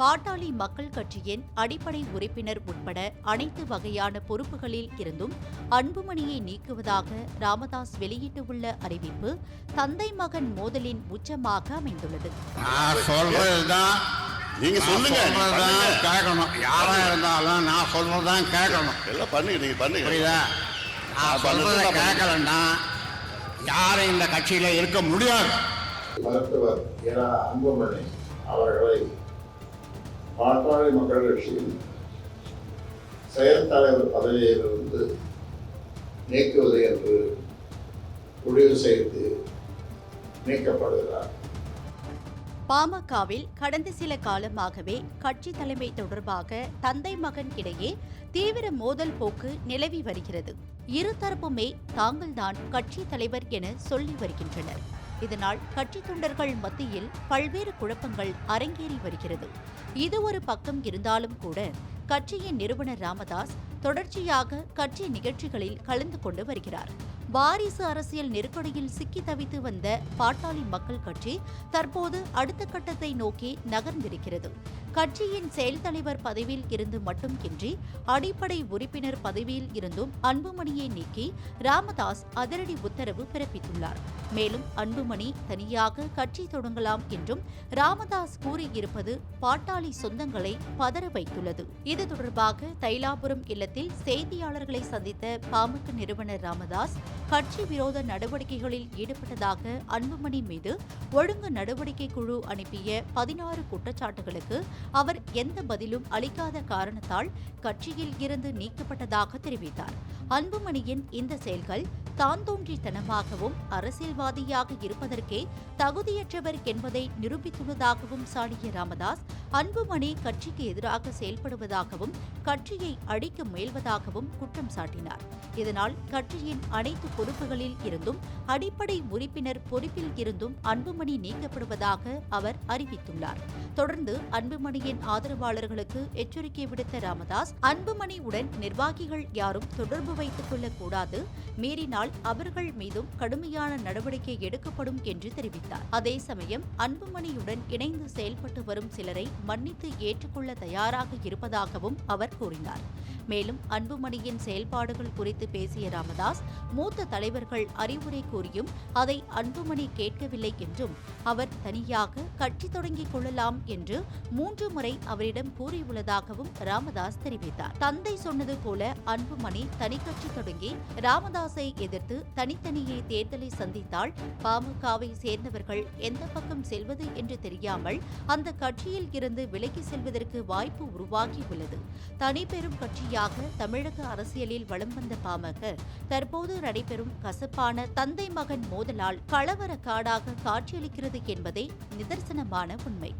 பாட்டாளி மக்கள் கட்சியின் அடிப்படை உறுப்பினர் உட்பட அனைத்து வகையான பொறுப்புகளில் இருந்தும் அன்புமணியை நீக்குவதாக ராமதாஸ் வெளியிட்டுள்ள அறிவிப்பு தந்தை மகன் மோதலின் உச்சமாக அமைந்துள்ளது. நீங்க சொல்லுங்க. கேட்கணும். யாரா இருந்தாலும் நான் சொல்றதுதான் கேட்கணும். எல்லாம் பண்ணுங்க நீங்க பண்ணுங்க. புரியுதா? நான் சொல்றதை கேட்கலன்னா யாரும் இந்த கட்சியில இருக்க முடியாது. மருத்துவர் இரா அன்புமணி அவர்களை பாட்டாளி மக்கள் கட்சியின் செயல் தலைவர் பதவியிலிருந்து நீக்குவது என்று முடிவு செய்து நீக்கப்படுகிறார். பாமகவில் கடந்த சில காலமாகவே கட்சி தலைமை தொடர்பாக தந்தை மகன் இடையே தீவிர மோதல் போக்கு நிலவி வருகிறது. இருதரப்புமே தாங்கள்தான் கட்சி தலைவர் என சொல்லி வருகின்றனர். இதனால் கட்சி தொண்டர்கள் மத்தியில் பல்வேறு குழப்பங்கள் அரங்கேறி வருகிறது. இது ஒரு பக்கம் இருந்தாலும் கூட கட்சியின் நிறுவனர் ராமதாஸ் தொடர்ச்சியாக கட்சி நிகழ்ச்சிகளில் கலந்து கொண்டு வருகிறார். வாரிசு அரசியல் நெருக்கடியில் சிக்கி தவித்து வந்த பாட்டாளி மக்கள் கட்சி தற்போது அடுத்த கட்டத்தை நோக்கி நகர்ந்திருக்கிறது. கட்சியின் செயல் தலைவர் பதவியில் இருந்து மட்டுமின்றி அடிப்படை உறுப்பினர் பதவியில் இருந்தும் அன்புமணியை நீக்கி ராமதாஸ் அதிரடி உத்தரவு பிறப்பித்துள்ளார். மேலும் அன்புமணி தனியாக கட்சி தொடங்கலாம் என்றும் ராமதாஸ் கூறியிருப்பது பாட்டாளி சொந்தங்களை பதற வைத்துள்ளது. இது தொடர்பாக தைலாபுரம் இல்லத்தில் செய்தியாளர்களை சந்தித்த பாமக நிறுவனர் ராமதாஸ் கட்சி விரோத நடவடிக்கைகளில் ஈடுபட்டதாக அன்புமணி மீது ஒழுங்கு நடவடிக்கை குழு அனுப்பிய பதினாறு குற்றச்சாட்டுகளுக்கு அவர் எந்த பதிலும் அளிக்காத காரணத்தால் கட்சியில் இருந்து நீக்கப்பட்டதாக தெரிவித்தார். அன்புமணியின் இந்த செயல்கள் தான் தோன்றித்தனமாகவும் அரசியல்வாதியாக இருப்பதற்கே தகுதியற்றவர் என்பதை நிரூபித்துள்ளதாகவும் சாடிய ராமதாஸ் அன்புமணி கட்சிக்கு எதிராக செயல்படுவதாகவும் கட்சியை அடிக்க முயல்வதாகவும் குற்றம் சாட்டினார். இதனால் கட்சியின் அனைத்து பொறுப்புகளில் இருந்தும் அடிப்படை உறுப்பினர் பொறுப்பில் இருந்தும் அன்புமணி நீக்கப்படுவதாக அவர் அறிவித்துள்ளார். தொடர்ந்து அன்புமணியின் ஆதரவாளர்களுக்கு எச்சரிக்கை விடுத்த ராமதாஸ் அன்புமணி உடன் நிர்வாகிகள் யாரும் தொடர்பு வைத்துக் கொள்ளக்கூடாது மீறினால் மீறினால் அவர்கள் மீதும் கடுமையான நடவடிக்கை எடுக்கப்படும் என்று தெரிவித்தார். அதே சமயம் அன்புமணியுடன் இணைந்து செயல்பட்டு வரும் சிலரை மன்னித்து ஏற்றுக்கொள்ள தயாராக இருப்பதாகவும் அவர் கூறினார். மேலும் அன்புமணியின் செயல்பாடுகள் குறித்து பேசிய ராமதாஸ் மூத்த தலைவர்கள் அறிவுரை கூறியும் அதை அன்புமணி கேட்கவில்லை என்றும் அவர் தனியாக கட்சி தொடங்கிக் கொள்ளலாம் என்று மூன்று முறை அவரிடம் கூறியுள்ளதாகவும் ராமதாஸ் தெரிவித்தார். தந்தை சொன்னது போல அன்புமணி தனி கட்சி தொடங்கி ராமதாஸை எதிர்த்து தனித்தனியே தேர்தலை சந்தித்தால் பாமகவை சேர்ந்தவர்கள் எந்த பக்கம் செல்வது என்று தெரியாமல் அந்த கட்சியில் இருந்து விலகி செல்வதற்கு வாய்ப்பு உருவாகியுள்ளது தனிப்பெரும் கட்சியாக தமிழக அரசியலில் வலம் வந்த பாமக தற்போது நடைபெறும் கசப்பான தந்தை மகன் மோதலால் கலவர காடாக காட்சியளிக்கிறது என்பதே நிதர்சனமான உண்மை.